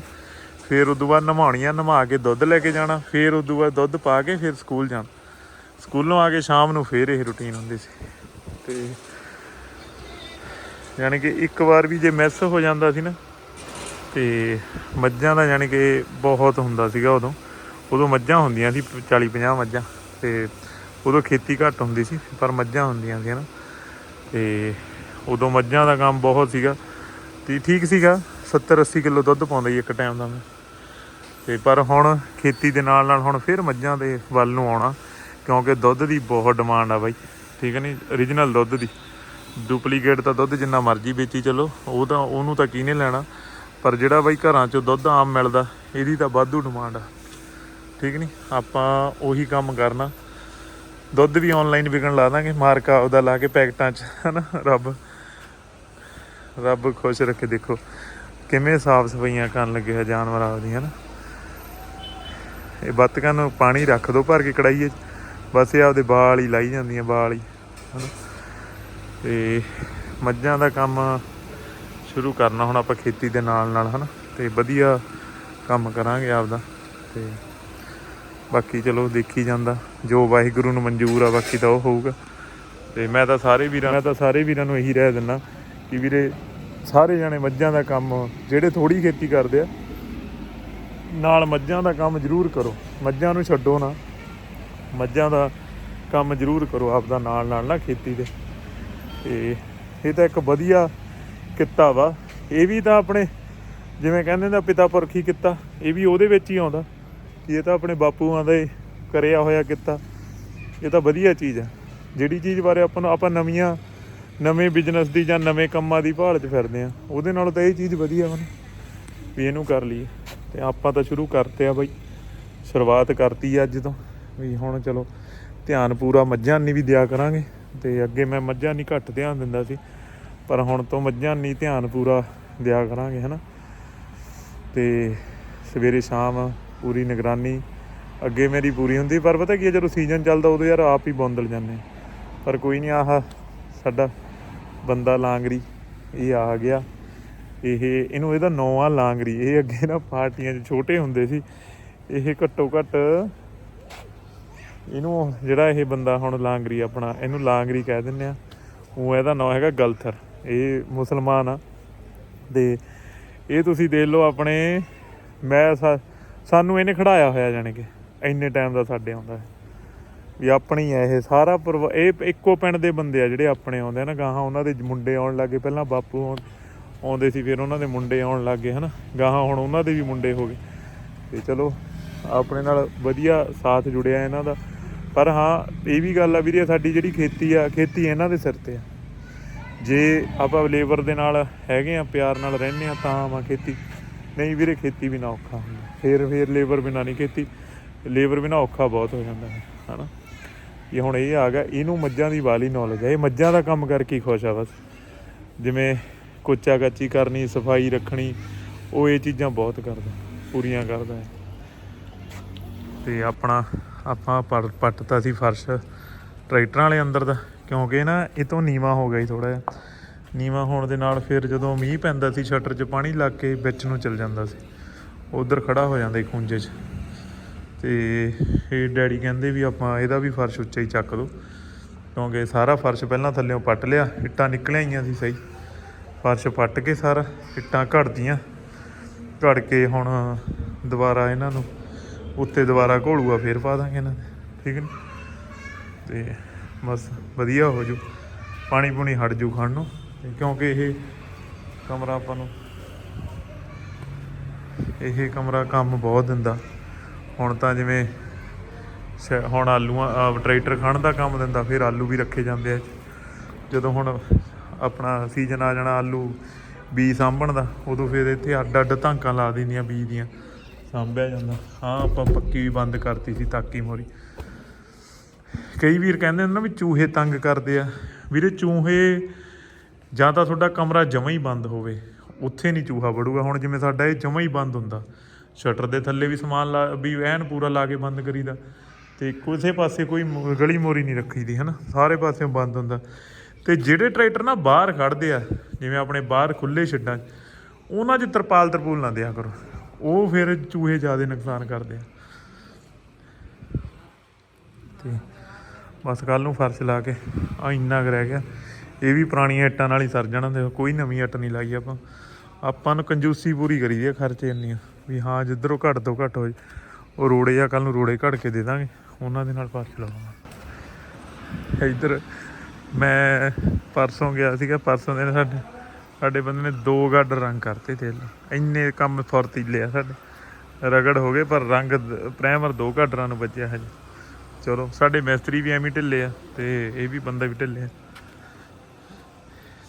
Speaker 1: ਫਿਰ ਉਦੋਂ ਬਾਅਦ ਨਵਾਉਣੀਆਂ ਨਵਾ ਕੇ ਦੁੱਧ ਲੈ ਕੇ ਜਾਣਾ, ਫਿਰ ਉਦੋਂ ਬਾਅਦ ਦੁੱਧ ਪਾ ਕੇ ਫਿਰ ਸਕੂਲ ਜਾਣਾ। ਸਕੂਲੋਂ ਆ ਕੇ ਸ਼ਾਮ ਨੂੰ ਫਿਰ ਇਹ ਰੁਟੀਨ ਹੁੰਦੀ ਸੀ। ਤੇ ਯਾਨੀ ਕਿ ਇੱਕ ਵਾਰ ਵੀ ਜੇ ਮਿਸ ਹੋ ਜਾਂਦਾ ਸੀ ਨਾ, ਤੇ ਮੱਝਾਂ ਦਾ ਯਾਨੀ ਕਿ ਬਹੁਤ ਹੁੰਦਾ ਸੀਗਾ ਉਦੋਂ। ਉਦੋਂ ਮੱਝਾਂ ਹੁੰਦੀਆਂ ਸੀ 40 50 ਮੱਝਾਂ, ਤੇ ਉਦੋਂ ਖੇਤੀ ਘੱਟ ਹੁੰਦੀ ਸੀ, ਪਰ ਮੱਝਾਂ ਹੁੰਦੀਆਂ ਸੀ ਨਾ ਤੇ ਉਦੋਂ ਮੱਝਾਂ ਦਾ ਕੰਮ ਬਹੁਤ ਸੀਗਾ। ਤੇ ਠੀਕ ਸੀਗਾ 70 80 ਕਿਲੋ ਦੁੱਧ ਪਾਉਂਦਾ ਸੀ ਇੱਕ ਟਾਈਮ ਦਾ ਮੈਂ। ਤੇ ਪਰ ਹੁਣ ਖੇਤੀ ਦੇ ਨਾਲ ਨਾਲ ਹੁਣ ਫਿਰ ਮੱਝਾਂ ਦੇ ਵੱਲ ਨੂੰ ਆਉਣਾ, ਕਿਉਂਕਿ ਦੁੱਧ ਦੀ ਬਹੁਤ ਡਿਮਾਂਡ ਆ ਬਾਈ। ਠੀਕ ਹੈ ਨਹੀਂ origignal ਦੁੱਧ ਦੀ। ਡੁਪਲੀਕੇਟ ਤਾਂ ਦੁੱਧ ਜਿੰਨਾ ਮਰਜ਼ੀ ਵੇਚੀ ਚਲੋ, ਉਹ ਤਾਂ ਉਹਨੂੰ ਤਾਂ ਕਿਹਨੇ ਲੈਣਾ? ਪਰ ਜਿਹੜਾ ਬਾਈ ਘਰਾਂ 'ਚੋਂ ਦੁੱਧ ਆਮ ਮਿਲਦਾ, ਇਹਦੀ ਤਾਂ ਵਾਧੂ ਡਿਮਾਂਡ ਆ। ਠੀਕ ਨਹੀਂ ਆਪਾਂ ਉਹੀ ਕੰਮ ਕਰਨਾ। ਦੁੱਧ ਵੀ ਆਨਲਾਈਨ ਵਿਕਣ ਲਾ ਦਾਂਗੇ, ਮਾਰਕਾ ਉਹਦਾ ਲਾ ਕੇ ਪੈਕਟਾਂ 'ਚ, ਹਨਾ, ਰੱਬ। ਰੱਬ ਖੁਸ਼ ਰੱਖੇ, ਦੇਖੋ ਕਿਵੇਂ ਸਾਫ਼ ਸਫਾਈਆਂ ਕਰਨ ਲੱਗੇ ਹੈ ਜਾਨਵਰ ਆਪਦੀਆਂ ਹਨਾ ਇਹ ਬੱਤਕਾਂ ਨੂੰ ਪਾਣੀ ਰੱਖ ਦੋ, ਭਰ ਕੇ ਕੜਾਈਏ ਬਸ ਇਹ ਆਪਦੇ ਵਾਲ ਹੀ ਲਾਈ ਜਾਂਦੀਆਂ ਵਾਲ ਹੀ ਤੇ ਮੱਝਾਂ ਦਾ ਕੰਮ ਸ਼ੁਰੂ ਕਰਨਾ ਹੁਣ ਆਪਾਂ ਖੇਤੀ ਦੇ ਨਾਲ ਨਾਲ, ਹਨਾ। ਤੇ ਵਧੀਆ ਕੰਮ ਕਰਾਂਗੇ ਆਪਦਾ। ਤੇ ਬਾਕੀ ਚਲੋ ਦੇਖੀ ਜਾਂਦਾ, ਜੋ ਵਾਹਿਗੁਰੂ ਨੂੰ ਮਨਜ਼ੂਰ ਆ, ਬਾਕੀ ਤਾਂ ਉਹ ਹੋਊਗਾ। ਤੇ ਮੈਂ ਤਾਂ ਸਾਰੇ ਵੀਰਾਂ, ਮੈਂ ਤਾਂ ਸਾਰੇ ਵੀਰਾਂ ਨੂੰ ਇਹੀ ਰਹਿ ਦਿੰਦਾ। ਕਿ ਵੀਰੇ ਸਾਰੇ ਜਾਣੇ ਮੱਝਾਂ ਦਾ ਕੰਮ ਜਿਹੜੇ ਥੋੜੀ ਖੇਤੀ ਕਰਦੇ ਆ, ਨਾਲ ਮੱਝਾਂ ਦਾ ਕੰਮ ਜ਼ਰੂਰ ਕਰੋ। ਮੱਝਾਂ ਨੂੰ ਛੱਡੋ ਨਾ। ਮੱਝਾਂ ਦਾ ਕੰਮ ਜ਼ਰੂਰ ਕਰੋ ਆਪਦਾ ਨਾਲ ਨਾਲ ਨਾ ਖੇਤੀ ਦੇ। ਤੇ ਇਹ ਤਾਂ ਇੱਕ ਵਧੀਆ ਕਿੱਤਾ ਵਾ। ਇਹ ਵੀ ਤਾਂ ਆਪਣੇ ਜਿਵੇਂ ਕਹਿੰਦੇ ਨੇ ਪਿਤਾ ਪੁਰਖੀ ਕਿੱਤਾ, ਇਹ ਵੀ ਉਹਦੇ ਵਿੱਚ ਹੀ ਆਉਂਦਾ ਕਿ ਇਹ ਤਾਂ ਆਪਣੇ ਬਾਪੂਆਂ ਦਾ ਕਰਿਆ ਹੋਇਆ ਕਿੱਤਾ। ਇਹ ਤਾਂ ਵਧੀਆ ਚੀਜ਼ ਆ। ਜਿਹੜੀ ਚੀਜ਼ ਬਾਰੇ ਆਪਾਂ ਨੂੰ, ਆਪਾਂ ਨਵੀਆਂ ਨਵੇਂ ਬਿਜ਼ਨਸ ਦੀ ਜਾਂ ਨਵੇਂ ਕੰਮਾਂ ਦੀ ਭਾਲ 'ਚ ਫਿਰਦੇ ਆ। ਉਹਦੇ ਨਾਲੋਂ ਤਾਂ ਇਹ ਚੀਜ਼ ਵਧੀਆ ਵਾ ਵੀ ਇਹਨੂੰ ਕਰ ਲਈਏ। ਤੇ ਆਪਾਂ ਤਾਂ ਸ਼ੁਰੂ ਕਰਤੇ ਆ ਬਾਈ। ਸ਼ੁਰੂਆਤ ਕਰਤੀ ਆ ਅੱਜ ਤੋਂ, ਵੀ ਹੁਣ ਚਲੋ ਧਿਆਨ ਪੂਰਾ ਮੱਝਾਂ ਨਹੀਂ ਵੀ ਦਿਆ ਕਰਾਂਗੇ। ਤੇ ਅੱਗੇ ਮੈਂ ਮੱਝਾਂ ਨਹੀਂ ਘੱਟ ਧਿਆਨ ਦਿੰਦਾ ਸੀ, ਪਰ ਹੁਣ ਤੋਂ ਮੱਝਾਂ ਨਹੀਂ ਧਿਆਨ ਪੂਰਾ ਦਿਆ ਕਰਾਂਗੇ, ਹਨਾ। ਤੇ ਸਵੇਰੇ ਸ਼ਾਮ ਪੂਰੀ ਨਿਗਰਾਨੀ, ਅੱਗੇ ਮੇਰੀ ਪੂਰੀ ਹੁੰਦੀ, ਪਰ ਪਤਾ ਕੀ ਹੈ ਜਦੋਂ ਸੀਜ਼ਨ ਚੱਲਦਾ ਉਦੋਂ ਯਾਰ ਆਪ ਹੀ ਬੌਂਦਲ ਜਾਂਦੇ ਪਰ ਕੋਈ ਨਹੀਂ ਆਹ ਸਾਡਾ ਬੰਦਾ ਲਾਂਗਰੀ, ਇਹ ਆ ਗਿਆ। ਇਹ, ਇਹਨੂੰ ਇਹਦਾ ਨਾਂ ਆ ਲਾਂਗਰੀ, ਇਹ ਅੱਗੇ ਨਾ ਪਾਰਟੀਆਂ 'ਚ ਛੋਟੇ ਹੁੰਦੇ ਸੀ। ਇਹ ਘੱਟੋ ਘੱਟ ਇਹਨੂੰ ਜਿਹੜਾ ਇਹ ਬੰਦਾ ਹੁਣ ਲਾਂਗਰੀ ਆਪਣਾ, ਇਹਨੂੰ ਲਾਂਗਰੀ ਕਹਿ ਦਿੰਦੇ ਆ। ਉਹ ਇਹਦਾ ਨਾਂ ਹੈਗਾ ਗਲਥਰ, ਇਹ ਮੁਸਲਮਾਨ ਆ। ਤੇ ਇਹ ਤੁਸੀਂ ਦੇਖ ਲਓ ਆਪਣੇ, ਮੈਂ ਸਾਨੂੰ ਇਹਨੇ ਖੜਾਇਆ ਹੋਇਆ ਜਾਣੀ ਕਿ, ਇੰਨੇ ਟਾਈਮ ਦਾ ਸਾਡੇ ਆਉਂਦਾ ਹੈ। ਵੀ ਆਪਣੀ ਹੈ ਇਹ, ਸਾਰਾ ਪਰਿਵਾ- ਇਹ ਇੱਕੋ ਪਿੰਡ ਦੇ ਬੰਦੇ ਆ ਜਿਹੜੇ ਆਪਣੇ ਆਉਂਦੇ ਆ ਨਾ ਗਾਹਾਂ, ਉਹਨਾਂ ਦੇ ਮੁੰਡੇ ਆਉਣ ਲੱਗੇ ਪਹਿਲਾਂ ਬਾਪੂ ਆਉਣ- ਆਉਂਦੇ ਸੀ, ਫਿਰ ਉਹਨਾਂ ਦੇ ਮੁੰਡੇ ਆਉਣ ਲੱਗੇ ਹਨਾ। ਗਾਹਾਂ ਹੁਣ ਉਹਨਾਂ ਦੇ ਵੀ ਮੁੰਡੇ ਹੋ ਗਏ। ਤੇ ਚਲੋ, ਆਪਣੇ ਨਾਲ ਵਧੀਆ ਸਾਥ ਜੁੜਿਆ ਇਹਨਾਂ ਦਾ। ਪਰ ਹਾਂ, ਇਹ ਵੀ ਗੱਲ ਆ ਵੀਰੇ, ਸਾਡੀ ਜਿਹੜੀ ਖੇਤੀ ਆ, ਖੇਤੀ ਇਹਨਾਂ ਦੇ ਸਿਰ ਤੇ ਆ। ਜੇ ਆਪਾਂ ਲੇਬਰ ਦੇ ਨਾਲ ਹੈਗੇ ਆ, ਪਿਆਰ ਨਾਲ ਰਹਿੰਦੇ ਆ, ਤਾਂ ਆਵਾਂ ਖੇਤੀ। ਨਹੀਂ ਵੀਰੇ, ਖੇਤੀ ਵੀ ਨਾ ਔਖਾ ਹੁੰਦਾ। ਫੇਰ ਫੇਰ ਲੇਬਰ ਬਿਨਾ ਨਹੀਂ ਖੇਤੀ। ਲੇਬਰ ਬਿਨਾ ਔਖਾ ਬਹੁਤ ਹੋ ਜਾਂਦਾ ਹੈ ਹਨਾ। ਇਹ ਹੁਣ ਇਹ ਆ ਗਿਆ, ਇਹਨੂੰ ਮੱਝਾਂ ਦੀ ਵਾਲੀ ਨੌਲੇਜ ਹੈ ਇਹ ਮੱਝਾਂ ਦਾ ਕੰਮ ਕਰਕੇ ਹੀ ਖੁਸ਼ ਆ ਬਸ। ਜਿਵੇਂ ਕੋਚਾ ਕੱਚੀ ਕਰਨੀ, ਸਫ਼ਾਈ ਰੱਖਣੀ, ਉਹ ਇਹ ਚੀਜ਼ਾਂ ਬਹੁਤ ਕਰਦਾ, ਪੂਰੀਆਂ ਕਰਦਾ ਹੈ ਤੇ ਆਪਣਾ, ਆਪਾਂ ਪੱਟਤਾ ਸੀ ਫਰਸ਼ ਟਰੈਕਟਰਾਂ ਵਾਲੇ ਅੰਦਰ ਦਾ ਕਿਉਂਕਿ ਨਾ ਇਹ ਤੋਂ ਨੀਵਾ ਹੋ ਗਿਆ ਸੀ ਥੋੜਾ ਜਿਹਾ। ਨੀਵਾ ਹੋਣ ਦੇ ਨਾਲ ਫਿਰ ਜਦੋਂ ਮੀਂਹ ਪੈਂਦਾ ਸੀ, ਸ਼ਟਰ 'ਚ ਪਾਣੀ ਲੱਗ ਕੇ ਵਿੱਚ ਨੂੰ ਚਲ ਜਾਂਦਾ ਸੀ। ਉਧਰ ਖੜਾ ਹੋ ਜਾਂਦਾ ਸੀ ਖੁੰਝੇ 'ਚ। ਤੇ ਇਹ ਡੈਡੀ ਕਹਿੰਦੇ ਵੀ ਆਪਾਂ ਇਹਦਾ ਵੀ ਫਰਸ਼ ਉੱਚਾ ਹੀ ਚੱਕ ਦੋ, ਕਿਉਂਕਿ ਸਾਰਾ ਫਰਸ਼ ਪਹਿਲਾਂ ਥੱਲੇੋਂ ਪੱਟ ਲਿਆ, ਇੱਟਾਂ ਨਿਕਲ ਆਈਆਂ ਸੀ ਸਹੀ। ਫਰਸ਼ ਪੱਟ ਕੇ ਸਾਰਾ, ਇੱਟਾਂ ਘੜਦੀਆਂ। ਘੜ ਕੇ ਹੁਣ ਦੁਬਾਰਾ ਇਹਨਾਂ ਨੂੰ, ਉੱਤੇ ਦੁਬਾਰਾ ਘੋਲੂਆ ਫੇਰ ਪਾ ਦਾਂਗੇ ਇਹਨਾਂ ਦੇ, ਠੀਕ ਨੇ? ਤੇ ਬਸ ਵਧੀਆ ਹੋ ਜੂ, ਪਾਣੀ ਪੂਣੀ ਹਟ ਜੂ ਖਾਣ ਨੂੰ ਕਿਉਂਕਿ ਇਹ ਕਮਰਾ ਆਪਾਂ ਨੂੰ, ਇਹ ਕਮਰਾ ਕੰਮ ਬਹੁਤ ਦਿੰਦਾ। ਹੁਣ ਤਾਂ ਜਿਵੇਂ ਸ਼- ਹੁਣ ਆਲੂਆਂ ਅਹ ਟਰੈਕਟਰ ਖਾਣ ਦਾ ਕੰਮ ਦਿੰਦਾ, ਫਿਰ ਆਲੂ ਵੀ ਰੱਖੇ ਜਾਂਦੇ ਆ ਜਦੋਂ ਹੁਣ ਆਪਣਾ ਸੀਜ਼ਨ ਆ ਜਾਣਾ ਆਲੂ ਬੀਜ ਸਾਂਭਣ ਦਾ, ਉਦੋਂ ਫਿਰ ਇੱਥੇ ਅੱਡ ਅੱਡ ਧਾਂਕਾਂ ਲਾ ਦਿੰਦੀਆਂ ਬੀਜ ਦੀਆਂ, ਸਾਂਭਿਆ ਜਾਂਦਾ। ਹਾਂ, ਆਪਾਂ ਪੱਕੀ ਵੀ ਬੰਦ ਕਰਤੀ ਸੀ ਤਾਕੀ ਮੋਰੀ। ਕਈ ਵੀਰ ਕਹਿੰਦੇ ਨੇ ਨਾ ਵੀ ਚੂਹੇ ਤੰਗ ਕਰਦੇ ਆ। ਵੀਰੇ ਚੂਹੇ, ਜਾਂ ਤਾਂ ਤੁਹਾਡਾ ਕਮਰਾ ਜਮਾ ਹੀ ਬੰਦ ਹੋਵੇ, ਉੱਥੇ ਨਹੀਂ ਚੂਹਾ ਵੜੂਗਾ। ਹੁਣ ਜਿਵੇਂ ਸਾਡਾ ਇਹ ਜਮਾ ਹੀ ਬੰਦ ਹੁੰਦਾ। ਸ਼ਟਰ ਦੇ ਥੱਲੇ ਵੀ ਸਮਾਨ ਲਾ ਵੀ ਐਨ ਪੂਰਾ ਲਾ ਕੇ ਬੰਦ ਕਰੀਦਾ। ਤੇ ਕਿਸੇ ਪਾਸੇ ਕੋਈ ਗਲੀ ਮੋਰੀ ਨਹੀਂ ਰੱਖੀ ਰੱਖੀਦੀ ਹਨਾ? ਸਾਰੇ ਪਾਸਿਓਂ ਬੰਦ ਹੁੰਦਾ। ਤੇ ਜਿਹੜੇ ਟਰੈਕਟਰ ਨਾ ਬਾਹਰ ਖੜਦੇ ਆ ਜਿਵੇਂ ਆਪਣੇ ਬਾਹਰ ਖੁੱਲੇ ਛੱਡਾਂ 'ਚ, ਉਹਨਾਂ 'ਚ ਤਰਪਾਲ ਤਰਪੂਲ ਨਾ ਦਿਆ ਕਰੋ। ਉਹ ਫਿਰ ਚੂਹੇ ਜ਼ਿਆਦਾ ਨੁਕਸਾਨ ਕਰਦੇ ਆ। ਤੇ ਬਸ ਕੱਲ ਨੂੰ ਫਰਸ਼ ਲਾ ਕੇ ਆ ਇੰਨਾ ਕੁ ਰਹਿ ਗਿਆ। ਇਹ ਵੀ ਪੁਰਾਣੀਆਂ ਇੱਟਾਂ ਨਾਲ ਹੀ ਸਰ ਜਾਣਾ ਦੇਖੋ ਕੋਈ ਨਵੀਂ ਇੱਟ ਨਹੀਂ ਲਾਈ ਆਪਾਂ। ਆਪਾਂ ਨੂੰ ਕੰਜੂਸੀ ਪੂਰੀ ਕਰੀ ਦੀ ਖਰਚੇ ਇੰਨੀਆਂ। ਵੀ ਹਾਂ, ਜਿੱਧਰੋਂ ਘੱਟ ਤੋਂ ਘੱਟ ਹੋਏ। ਉਹ ਰੋੜੇ ਆ ਕੱਲ ਨੂੰ ਰੋੜੇ ਘੜ ਕੇ ਦੇ ਦਾਂਗੇ। ਉਹਨਾਂ ਦੇ ਨਾਲ ਫਰਸ਼ ਲਾਵਾਂਗੇ ਇੱਧਰ ਮੈਂ ਪਰਸੋਂ ਗਿਆ ਸੀਗਾ, ਪਰਸੋਂ ਦੇ ਸਾਡੇ ਸਾਡੇ ਬੰਦੇ ਨੇ ਦੋ ਗੱਡ ਰੰਗ ਕਰਤੇ ਤੇ ਇੰਨੇ ਕੰਮ ਫੁਰਤੀਲੇ ਲਿਆ ਸਾਡੇ। ਰਗੜ ਹੋ ਗਏ, ਪਰ ਰੰਗ ਦ- ਪ੍ਰਾਈਮਰ ਦੋ ਗੱਡਰਾਂ ਨੂੰ ਬਚਿਆ ਹਜੇ। ਚਲੋ, ਸਾਡੇ ਮਿਸਤਰੀ ਵੀ ਐਵੇਂ ਢਿੱਲੇ ਆ, ਤੇ ਇਹ ਵੀ ਬੰਦਾ ਵੀ ਢਿੱਲੇ ਆ।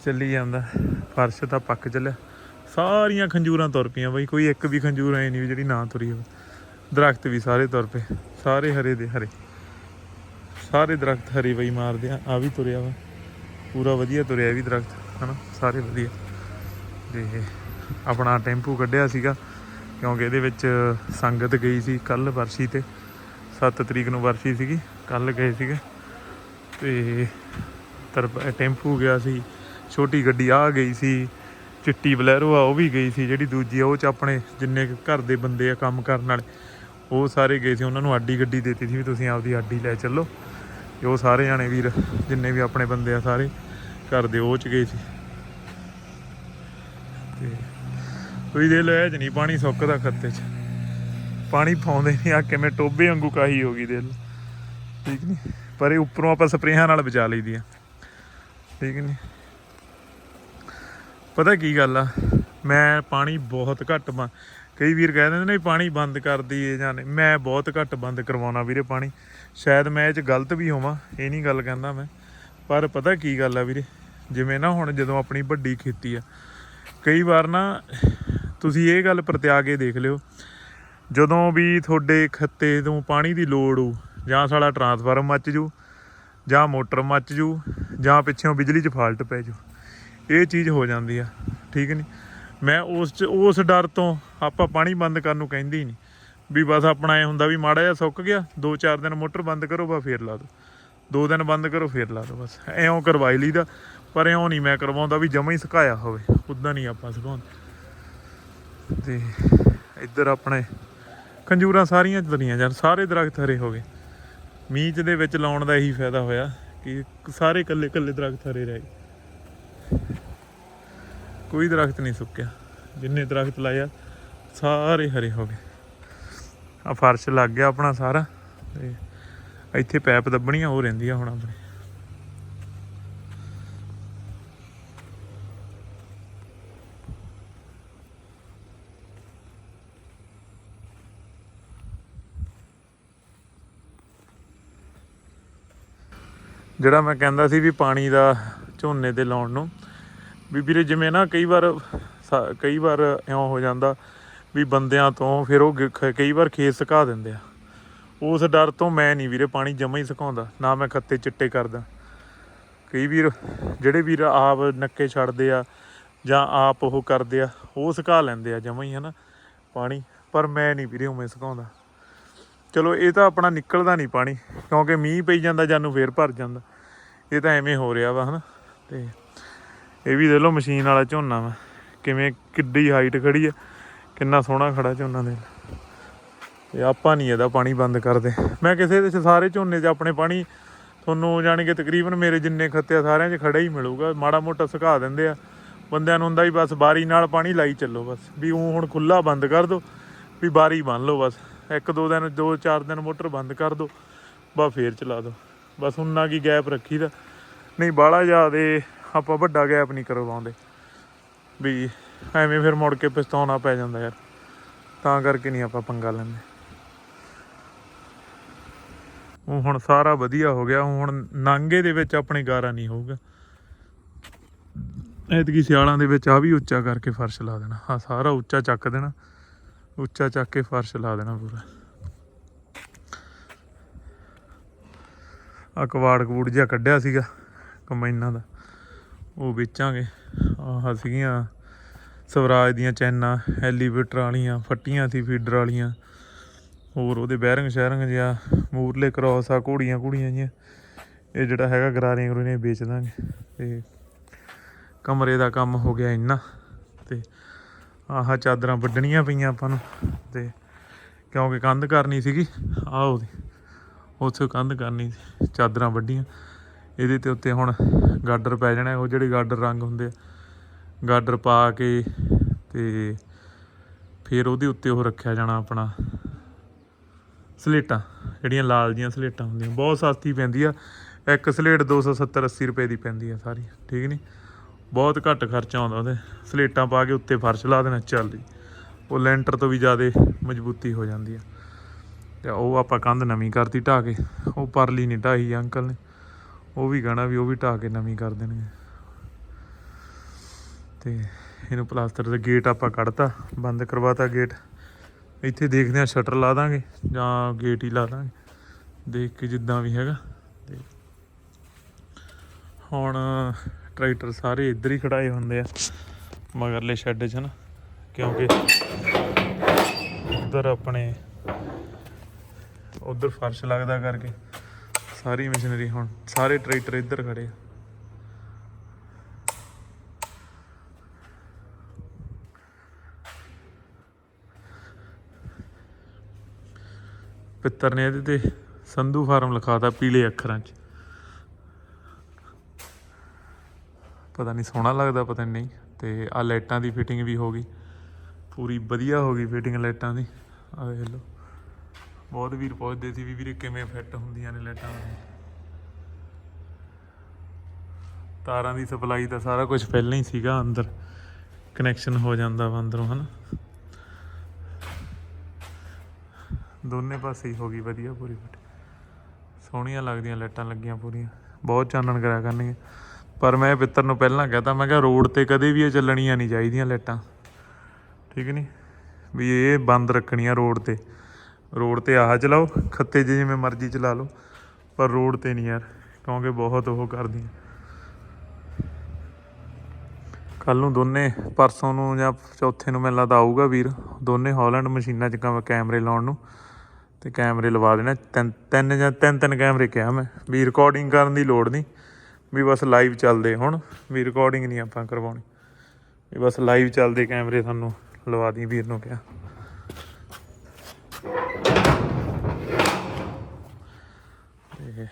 Speaker 1: ਚੱਲੀ ਜਾਂਦਾ। ਫਰਸ਼ ਤਾਂ ਪੱਕ ਚੱਲਿਆ। ਸਾਰੀਆਂ ਖੰਜੂਰਾਂ ਤੁਰ ਪਈਆਂ ਬਈ, ਕੋਈ ਇੱਕ ਵੀ ਖੰਜੂਰ ਐ ਨਹੀਂ ਵੀ ਜਿਹੜੀ ਨਾ ਤੁਰੀ ਹੋਵੇ। ਦਰਖਤ ਵੀ ਸਾਰੇ ਤੁਰ ਪਏ, ਸਾਰੇ ਹਰੇ ਦੇ ਹਰੇ। ਸਾਰੇ ਦਰਖਤ ਹਰੇ ਬਈ ਮਾਰਦੇ ਆ ਆ ਵੀ ਤੁਰਿਆ ਵਾ। ਪੂਰਾ ਵਧੀਆ ਤੁਰਿਆ ਇਹ ਵੀ ਦਰਖਤ, ਹਨਾ? ਸਾਰੇ ਵਧੀਆ। ਤੇ ਆਪਣਾ ਟੈਂਪੂ ਕੱਢਿਆ ਸੀਗਾ, ਕਿਉਂਕਿ ਇਹਦੇ ਵਿੱਚ ਸੰਗਤ ਗਈ ਸੀ ਕੱਲ ਵਰਸ਼ੀ ਤੇ। 7 ਤਰੀਕ ਨੂੰ ਵਰਸ਼ੀ ਸੀਗੀ ਕੱਲ ਗਏ ਸੀਗੇ। ਤੇ ਤਰ ਟੈਂਪੂ ਗਿਆ ਸੀ, ਛੋਟੀ ਗੱਡੀ ਆ ਗਈ ਸੀ। ਚਿੱਟੀ ਬਲੈਰੋ ਆ, ਉਹ ਵੀ ਗਈ ਸੀ ਜਿਹੜੀ ਦੂਜੀ ਆ, ਉਹ ਚ ਆਪਣੇ ਜਿੰਨੇ ਕੁ ਘਰ ਦੇ ਬੰਦੇ ਆ ਕੰਮ ਕਰਨ ਵਾਲੇ, ਉਹ ਸਾਰੇ ਗਏ ਸੀ, ਉਹਨਾਂ ਨੂੰ ਆਡੀ ਗੱਡੀ ਦੇਤੀ ਸੀ ਵੀ ਤੁਸੀਂ ਆਪਦੀ ਆਡੀ ਲੈ ਚੱਲੋ। ਤੇ ਉਹ ਸਾਰੇ ਜਾਣੇ ਵੀਰ, ਜਿੰਨੇ ਵੀ ਆਪਣੇ ਬੰਦੇ ਆ ਸਾਰੇ ਘਰ ਦੇ, ਉਹ ਚ ਗਏ ਸੀ। ਤੇ ਕੋਈ ਦੇ ਲੈ ਚ ਨਹੀਂ, ਪਾਣੀ ਸੁੱਕਦਾ ਖੱਤੇ ਚ। ਪਾਣੀ ਪਾਉਂਦੇ ਨਹੀਂ ਆ ਕਿਵੇਂ ਟੋਬੇ ਵਾਂਗੂ ਕਾਹੀ ਹੋ ਗਈ ਦਿਲ। ਠੀਕ ਨਹੀਂ ਪਰ ਇਹ ਉੱਪਰੋਂ ਆਪਾਂ ਸਪਰੇਹਾਂ ਨਾਲ ਬਚਾ ਲਈਦੀ ਆ ਠੀਕ ਨਹੀਂ ਪਤਾ ਕੀ ਗੱਲ ਆ? ਮੈਂ ਪਾਣੀ ਬਹੁਤ ਘੱਟ ਬੰ, ਕਈ ਵੀਰ ਕਹਿ ਦਿੰਦੇ ਨੇ ਪਾਣੀ ਬੰਦ ਕਰ ਦਈਏ ਜਾਂ ਨਹੀਂ। ਮੈਂ ਬਹੁਤ ਘੱਟ ਬੰਦ ਕਰਵਾਉਣਾ ਵੀਰੇ ਪਾਣੀ। ਸ਼ਾਇਦ ਮੈਂ ਇਹ ਚ ਗਲਤ ਵੀ ਹੋਵਾਂ, ਇਹ ਨਹੀਂ ਗੱਲ ਕਹਿੰਦਾ ਮੈਂ। ਪਰ ਪਤਾ ਕੀ ਗੱਲ ਆ ਵੀਰੇ? ਜਿਵੇਂ ਨਾ ਹੁਣ ਜਦੋਂ ਆਪਣੀ ਵੱਡੀ ਖੇਤੀ ਆ, ਕਈ ਵਾਰ ਨਾ ਤੁਸੀਂ ਇਹ ਗੱਲ ਪ੍ਰਤਿਆ ਕੇ ਦੇਖ ਲਿਓ। ਜਦੋਂ ਵੀ ਤੁਹਾਡੇ ਖੱਤੇ ਤੋਂ ਪਾਣੀ ਦੀ ਲੋੜ ਹੋ ਜਾਂ ਸਾਲਾ ਟਰਾਂਸਫਾਰਮ ਮੱਚ ਜੂ, ਜਾਂ ਮੋਟਰ ਮੱਚ ਜੂ, ਜਾਂ ਪਿੱਛੋਂ ਬਿਜਲੀ 'ਚ ਫਾਲਟ ਪੈ ਜੂ। ਇਹ ਚੀਜ਼ ਹੋ ਜਾਂਦੀ ਆ, ਠੀਕ ਨਹੀਂ? ਮੈਂ ਉਸ 'ਚ, ਉਸ ਡਰ ਤੋਂ ਆਪਾਂ ਪਾਣੀ ਬੰਦ ਕਰਨ ਨੂੰ ਕਹਿੰਦੇ ਹੀ ਨਹੀਂ। ਵੀ ਬਸ ਆਪਣਾ ਇਹ ਹੁੰਦਾ ਵੀ ਮਾੜਾ ਜਿਹਾ ਸੁੱਕ ਗਿਆ 2-4 ਦਿਨ ਮੋਟਰ ਬੰਦ ਕਰੋ ਬਾ ਫੇਰ ਲਾ ਦੋ। ਦੋ ਦਿਨ ਬੰਦ ਕਰੋ, ਫੇਰ ਲਾ ਦੋ, ਬਸ। ਐਂ ਕਰਵਾਈ ਲਈਦਾ, ਪਰ ਇਉਂ ਨਹੀਂ ਮੈਂ ਕਰਵਾਉਂਦਾ ਵੀ ਜਮਾ ਹੀ ਸੁਕਾਇਆ ਹੋਵੇ, ਉਦਾਂ ਨਹੀਂ ਆਪਾਂ ਸੁਕਾਉਂਦੇ। ਤੇ ਇੱਧਰ ਆਪਣੇ ਖੰਜੂਰਾਂ ਸਾਰੀਆਂ ਦਰੀਆਂ ਜਾਣ, ਸਾਰੇ ਦਰਖਤ ਹਰੇ ਹੋ ਗਏ। ਮੀਂਹ ਦੇ ਵਿੱਚ ਲਾਉਣ ਦਾ ਇਹੀ ਫਾਇਦਾ ਹੋਇਆ ਕਿ ਸਾਰੇ ਇਕੱਲੇ ਇਕੱਲੇ ਦਰਖਤ ਹਰੇ ਗਏ। ਕੋਈ ਦਰਖਤ ਨਹੀਂ ਸੁੱਕਿਆ। ਜਿੰਨੇ ਦਰਖਤ ਲਾਇਆ ਸਾਰੇ ਹਰੇ ਹੋ ਗਏ। ਆ ਫਰਸ਼ ਲੱਗ ਗਿਆ ਆਪਣਾ ਸਾਰਾ ਤੇ ਇੱਥੇ ਪੈਪ ਦੱਬਣੀਆਂ ਹੋ ਰਹਿੰਦੀਆਂ ਹੁਣ ਆਪਣੇ। ਜਿਹੜਾ ਮੈਂ ਕਹਿੰਦਾ ਸੀ ਵੀ ਪਾਣੀ ਦਾ ਝੋਨੇ ਦੇ ਲਾਉਣ ਨੂੰ। ਵੀ ਵੀਰੇ ਜਿਵੇਂ ਨਾ ਕਈ ਵਾਰ ਸਾ- ਕਈ ਵਾਰ ਇਉਂ ਹੋ ਜਾਂਦਾ ਵੀ ਬੰਦਿਆਂ ਤੋਂ ਫਿਰ ਉਹ ਖ- ਕਈ ਵਾਰ ਖੇਤ ਸੁਕਾ ਦਿੰਦੇ ਆ। ਉਸ ਡਰ ਤੋਂ ਮੈਂ ਨਹੀਂ ਵੀਰੇ ਪਾਣੀ ਜਮਾ ਹੀ ਸੁਕਾਉਂਦਾ, ਨਾ ਮੈਂ ਖੱਤੇ ਚਿੱਟੇ ਕਰਦਾ। ਕਈ ਵੀਰ, ਜਿਹੜੇ ਵੀਰ ਆਪ ਨੱਕੇ ਛੱਡਦੇ ਆ ਜਾਂ ਆਪ ਉਹ ਕਰਦੇ ਆ, ਉਹ ਸੁਕਾ ਲੈਂਦੇ ਆ ਜਮਾ ਹੀ, ਹਨਾ। ਪਾਣੀ, ਪਰ ਮੈਂ ਨਹੀਂ ਵੀਰੇ ਉਵੇਂ ਸੁਕਾਉਂਦਾ। ਚਲੋ ਇਹ ਤਾਂ ਆਪਣਾ ਨਿਕਲਦਾ ਨਹੀਂ ਪਾਣੀ, ਕਿਉਂਕਿ ਮੀਂਹ ਪਈ ਜਾਂਦਾ ਜਾਨੂੰ ਫੇਰ ਭਰ ਜਾਂਦਾ। ਇਹ ਤਾਂ ਐਵੇਂ ਹੋ ਰਿਹਾ ਵਾ, ਹਨਾ। ਤੇ ਇਹ ਵੀ ਦੇ ਲਓ ਮਸ਼ੀਨ ਵਾਲਾ ਝੋਨਾ ਵਾ। ਕਿਵੇਂ ਕਿੱਡੀ ਹਾਈਟ ਖੜੀ ਆ, ਕਿੰਨਾ ਸੋਹਣਾ ਖੜਾ ਝੋਨਾ ਦੇ ਤੇ ਆਪਾਂ ਨਹੀਂ ਇਹਦਾ ਪਾਣੀ ਬੰਦ ਕਰਦੇ। ਮੈਂ ਕਿਸੇ ਦੇ ਸਾਰੇ ਝੋਨੇ 'ਚ ਆਪਣੇ ਪਾਣੀ ਤੁਹਾਨੂੰ ਜਾਣੀ ਕਿ ਤਕਰੀਬਨ ਮੇਰੇ ਜਿੰਨੇ ਖੱਤੇ ਆ ਸਾਰਿਆਂ 'ਚ ਖੜਾ ਹੀ ਮਿਲੂਗਾ। ਮਾੜਾ ਮੋਟਾ ਸੁਕਾ ਦਿੰਦੇ ਆ। ਬੰਦਿਆਂ ਨੂੰ ਹੁੰਦਾ ਹੀ ਬਸ ਬਾਰੀ ਨਾਲ ਪਾਣੀ ਲਾਈ ਚੱਲੋ ਬਸ। ਵੀ ਉਹ ਹੁਣ ਖੁੱਲਾ ਬੰਦ ਕਰ ਦੋ, ਵੀ ਬਾਰੀ ਬੰਨ ਲਓ ਬਸ। ਇੱਕ ਦੋ ਦਿਨ, ਦੋ ਚਾਰ ਦਿਨ ਮੋਟਰ ਬੰਦ ਕਰ ਦੋ, ਬਸ ਫੇਰ ਚਲਾ ਦੋ। ਬਸ ਉਨਾ ਕੀ ਗੈਪ ਰੱਖੀ ਦਾ ਨਹੀਂ, ਬਾਹਲਾ ਜ਼ਿਆਦੇ ਆਪਾਂ ਵੱਡਾ ਗੈਪ ਨਹੀਂ ਕਰਵਾਉਂਦੇ। ਵੀ ਐਵੇਂ ਫਿਰ ਮੁੜ ਕੇ ਪਛਤਾਉਣਾ ਪੈ ਜਾਂਦਾ ਯਾਰ। ਤਾਂ ਕਰਕੇ ਨਹੀਂ ਆਪਾਂ ਪੰਗਾ ਲੈਂਦੇ। ਉਹ ਹੁਣ ਸਾਰਾ ਵਧੀਆ ਹੋ ਗਿਆ ਹੁਣ ਨਾਂਗੇ ਦੇ ਵਿੱਚ ਆਪਣੇ ਗਾਰਾ ਨਹੀਂ ਹੋਊਗਾ। ਐਤਕੀ ਸਿਆਲਾਂ ਦੇ ਵਿੱਚ ਆ ਵੀ ਉੱਚਾ ਕਰਕੇ ਫਰਸ਼ ਲਾ ਦੇਣਾ। ਹਾਂ ਸਾਰਾ ਉੱਚਾ ਚੱਕ ਦੇਣਾ। ਉੱਚਾ ਚੱਕ ਕੇ ਫਰਸ਼ ਲਾ ਦੇਣਾ ਪੂਰਾ। ਆ ਕਵਾੜ ਕਵੂੜ ਜਿਹਾ ਕੱਢਿਆ ਸੀਗਾ। ਕੰਬਾਈਨਾਂ ਦਾ। ਉਹ ਵੇਚਾਂਗੇ। ਆਹ ਸੀਗੀਆਂ ਸਵਰਾਜ ਦੀਆਂ ਚੈਨਾਂ ਐਲੀਵੇਟਰ ਵਾਲੀਆਂ, ਫੱਟੀਆਂ ਸੀ ਫੀਡਰ ਵਾਲੀਆਂ। ਹੋਰ ਉਹਦੇ ਬੈਰਿੰਗ ਸ਼ੈਰਿੰਗ ਜਿਹਾ, ਮੂਰਲੇ ਕ੍ਰੋਸ ਆ, ਘੋੜੀਆਂ ਘੋੜੀਆਂ ਜੀਆਂ ਇਹ ਜਿਹੜਾ ਹੈਗਾ ਗਰਾਰੀਆਂ ਗਰੂਰੀਆਂ ਵੇਚ ਦਾਂਗੇ। ਤੇ ਕਮਰੇ ਦਾ ਕੰਮ ਹੋ ਗਿਆ ਇੰਨਾ। ਤੇ ਆਹ ਚਾਦਰਾਂ ਵੱਢਣੀਆਂ ਪਈਆਂ ਆਪਾਂ ਨੂੰ। ਤੇ ਕਿਉਂਕਿ ਕੰਧ ਕਰਨੀ ਸੀਗੀ, ਆਹ ਉਹਦੀ। ਉੱਥੇ ਕੰਧ ਕਰਨੀ ਸੀ, ਚਾਦਰਾਂ ਵੱਢੀਆਂ। ਇਹਦੇ ਤੇ ਉੱਤੇ ਹੁਣ ਗਾਡਰ ਪੈ ਜਾਣਾ, ਉਹ ਜਿਹੜੇ ਗਾਡਰ ਰੰਗ ਹੁੰਦੇ ਆ, ਗਾਡਰ ਪਾ ਕੇ ਤੇ ਫਿਰ ਉਹਦੇ ਉੱਤੇ ਉਹ ਰੱਖਿਆ ਜਾਣਾ ਆਪਣਾ ਸਲੇਟਾਂ, ਜਿਹੜੀਆਂ ਲਾਲ ਜੀਆਂ ਸਲੇਟਾਂ ਹੁੰਦੀਆਂ, ਬਹੁਤ ਸਸਤੀ ਪੈਂਦੀ ਆ। ਇੱਕ ਸਲੇਟ 270 80 ਰੁਪਏ ਦੀ ਪੈਂਦੀ ਆ ਸਾਰੀ, ਠੀਕ ਨਹੀਂ ਬਹੁਤ ਘੱਟ ਖਰਚਾ ਆਉਂਦਾ ਉਹਦੇ, ਸਲੇਟਾਂ ਪਾ ਕੇ ਉੱਤੇ ਫਰਸ਼ ਲਾ ਦੇਣਾ, ਚੱਲ ਜੀ। ਉਹ ਲੈਂਟਰ ਤੋਂ ਵੀ ਜ਼ਿਆਦਾ ਮਜ਼ਬੂਤੀ ਹੋ ਜਾਂਦੀ ਆ। ਤੇ ਉਹ ਆਪਾਂ ਕੰਧ ਨਵੀਂ ਕਰਤੀ ਢਾ ਕੇ, ਉਹ ਪਰਲੀ ਨਹੀਂ ਢਾਈ ਅੰਕਲ ਨੇ। ਉਹ ਵੀ ਕਹਣਾ ਵੀ, ਉਹ ਵੀ ਢਾ ਕੇ ਨਵੀਂ ਕਰ ਦੇਣਗੇ। ਤੇ ਇਹਨੂੰ ਪਲਾਸਟਰ ਦਾ ਗੇਟ ਆਪਾਂ ਕੱਢਤਾ, ਬੰਦ ਕਰਵਾਤਾ ਗੇਟ। ਇੱਥੇ ਦੇਖਦੇ ਆ ਸ਼ਟਰ ਲਾ ਦਾਂਗੇ ਜਾਂ ਗੇਟ ਹੀ ਲਾ ਦਾਂਗੇ। ਦੇਖ ਕੇ ਜਿੱਦਾਂ ਵੀ ਹੈਗਾ ਤੇ ਹੁਣ ਟਰੈਕਟਰ ਸਾਰੇ ਇੱਧਰ ਹੀ ਖੜਾਏ ਹੁੰਦੇ ਆ, ਮਗਰਲੇ ਸ਼ੈੱਡ 'ਚ ਨਾ, ਕਿਉਂਕਿ ਉਧਰ ਆਪਣੇ, ਉਧਰ ਫਰਸ਼ ਲੱਗਦਾ ਕਰਕੇ। ਸਾਰੀ ਮਸ਼ੀਨਰੀ ਹੁਣ, ਸਾਰੇ ਟਰੈਕਟਰ ਇੱਧਰ ਖੜੇ ਆ। ਪਿੱਤਰ ਨੇ ਇਹਦੇ ਤੇ ਸੰਧੂ ਫਾਰਮ ਲਿਖਾਤਾ ਪੀਲੇ ਅੱਖਰਾਂ 'ਚ। ਪਤਾ ਨਹੀਂ ਸੋਹਣਾ ਲੱਗਦਾ, ਪਤਾ ਨਹੀਂ, ਤੇ ਆ ਲਾਈਟਾਂ ਦੀ ਫਿਟਿੰਗ ਵੀ ਹੋ ਗਈ। ਪੂਰੀ ਵਧੀਆ ਹੋ ਗਈ ਫਿਟਿੰਗ ਲਾਈਟਾਂ ਦੀ। ਆ ਦੇਖ ਲਓ। ਬਹੁਤ ਵੀਰ ਪੁੱਛਦੇ ਸੀ ਵੀ ਵੀਰੇ ਕਿਵੇਂ ਫਿੱਟ ਹੁੰਦੀਆਂ ਨੇ ਲਾਈਟਾਂ ਤਾਰਾਂ ਦੀ ਸਪਲਾਈ ਦਾ ਸਾਰਾ ਕੁਝ ਪਹਿਲਾਂ ਹੀ ਸੀਗਾ, ਅੰਦਰ ਕਨੈਕਸ਼ਨ ਹੋ ਜਾਂਦਾ ਵਾ ਅੰਦਰੋਂ, ਹਨਾ? ਦੋਨੇ ਪਾਸੇ ਹੀ ਹੋ ਗਈ ਵਧੀਆ ਪੂਰੀ ਫਿੱਟ ਸੋਹਣੀਆਂ ਲੱਗਦੀਆਂ ਲਾਈਟਾਂ ਲੱਗੀਆਂ ਪੂਰੀਆਂ। ਬਹੁਤ ਚਾਨਣ ਕਰਿਆ ਕਰਨਗੇ ਪਰ ਮੈਂ ਪਿੱਤਰ ਨੂੰ ਪਹਿਲਾਂ ਕਹਤਾ, ਮੈਂ ਕਿਹਾ ਰੋਡ ਤੇ ਕਦੇ ਵੀ ਇਹ ਚੱਲਣੀਆਂ ਨਹੀਂ ਚਾਹੀਦੀਆਂ ਲਾਈਟਾਂ। ਠੀਕ ਨਹੀਂ ਵੀ ਇਹ ਬੰਦ ਰੱਖਣੀਆਂ ਰੋਡ ਤੇ। ਰੋਡ ਤੇ ਆਹ ਚਲਾਓ, ਖੱਤੇ 'ਚ ਜਿਵੇਂ ਮਰਜ਼ੀ ਚਲਾ ਲਓ, ਪਰ ਰੋਡ ਤੇ ਨਹੀਂ ਯਾਰ, ਕਿਉਂਕਿ ਬਹੁਤ ਉਹ ਕਰਦੀਆਂ। ਕੱਲ ਨੂੰ ਦੋਨੇ, ਪਰਸੋਂ ਨੂੰ ਜਾਂ ਚੌਥੇ ਨੂੰ ਮੈਨੂੰ ਲੱਗਦਾ ਆਊਗਾ ਵੀਰ, ਦੋਨੇ ਹਾਲੈਂਡ ਮਸ਼ੀਨਾਂ 'ਚ ਕੈਮਰੇ ਲਾਉਣ ਨੂੰ, ਤੇ ਕੈਮਰੇ ਲਵਾ ਦੇਣਾ, ਤਿੰਨ ਤਿੰਨ ਜਾਂ ਤਿੰਨ ਤਿੰਨ ਕੈਮਰੇ ਕਿਹਾ ਮੈਂ। ਵੀ ਰਿਕਾਰਡਿੰਗ ਕਰਨ ਦੀ ਲੋੜ ਨਹੀਂ, ਵੀ ਬਸ ਲਾਈਵ ਚੱਲਦੇ ਹੁਣ, ਵੀ ਰਿਕਾਰਡਿੰਗ ਨਹੀਂ ਆਪਾਂ ਕਰਵਾਉਣੀ। ਵੀ ਬਸ ਲਾਈਵ ਚੱਲਦੇ ਕੈਮਰੇ ਤੁਹਾਨੂੰ ਲਵਾ ਦੀ ਵੀਰ ਨੂੰ ਕਿਹਾ। ਤੇ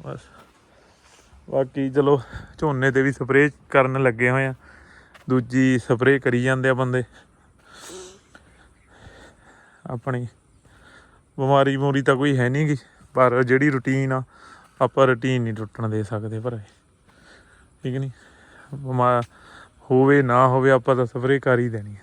Speaker 1: ਬਸ। ਬਾਕੀ ਚਲੋ, ਝੋਨੇ ਤੇ ਵੀ ਸਪਰੇਅ ਕਰਨ ਲੱਗੇ ਹੋਏ ਆ। ਦੂਜੀ ਸਪਰੇਅ ਕਰੀ ਜਾਂਦੇ ਆ ਬੰਦੇ। ਆਪਣੀ ਬਿਮਾਰੀ ਮੂਰੀ ਤਾਂ ਕੋਈ ਹੈ ਨਹੀਂ ਗੀ, ਪਰ ਜਿਹੜੀ ਰੁਟੀਨ ਆ, ਆਪਾਂ ਰੁਟੀਨ ਨਹੀਂ ਟੁੱਟਣ ਦੇ ਸਕਦੇ ਪਰ ਠੀਕ ਨਹੀਂ ਬਿਮਾਰ ਹੋਵੇ ਨਾ ਹੋਵੇ ਆਪਾਂ ਤਾਂ ਸਪਰੇਅ ਕਰ ਹੀ ਦੇਣੀ